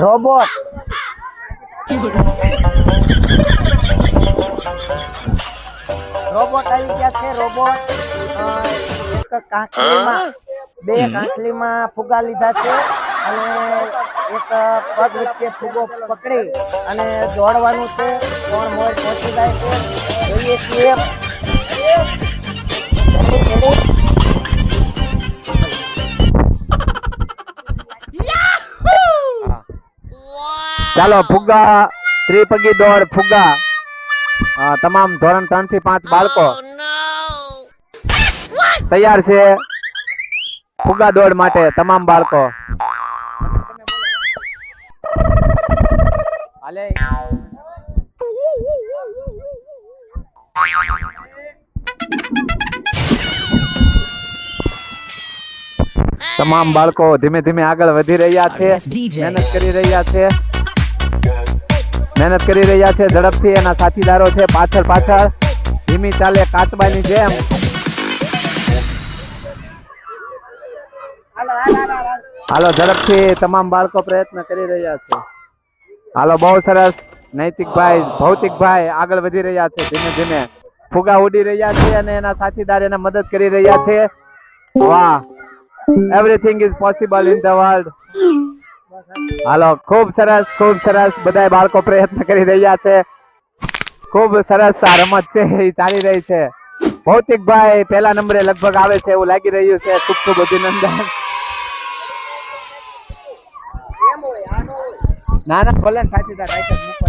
Robot robot આવી ગયા છે રોબોટ એક કાંકલીમાં બે કાંકલીમાં ફુગા લીધા છે અને એક પગ વચ્ચે ફુગો પકડી અને દોડવાનું છે. કોણ મોર પહોંચી જાય છે. જોઈએ છીએ ચાલો ફુગ્ગા ત્રિપગી દોડ ફુગ્ગા. અ, તમામ ધોરણ ત્રણથી પાંચ બાળકો. તૈયાર છે? ફુગ્ગા દોડ માટે તમામ બાળકો. હાલે. તમામ બાળકો ધીમે ધીમે આગળ વધી રહ્યા છે. Yes, DJ. મહેનત કરી રહ્યા છે. મહેનત કરી રહ્યા છે, ઝડપથી એના સાથીદારો છે, પાછળ પાછળ. ધીમી ચાલે, કાચબાની જેમ. હાલો, ઝડપથી તમામ બાળકો પ્રયત્ન કરી રહ્યા છે. હાલો, બહુ સરસ. નૈતિકભાઈ, ભૌતિકભાઈ આગળ વધી રહ્યા છે, ધીમે ધીમે. ફુગા ઉડી રહ્યા છે અને એના સાથીદાર એને મદદ કરી રહ્યા છે. વાહ. Everything is possible in the world હાલો ખૂબ સરસ ખૂબ સરસ. બધા બાળકો પ્રયત્ન કરી રહ્યા છે. ખૂબ સરસ આ રમત છે એ ચાલી રહી છે. ભૌતિકભાઈ પહેલા નંબરે લગભગ આવે છે એવું લાગી રહ્યું છે. ખૂબ ખૂબ અભિનંદન. ના ના ભલે સાચી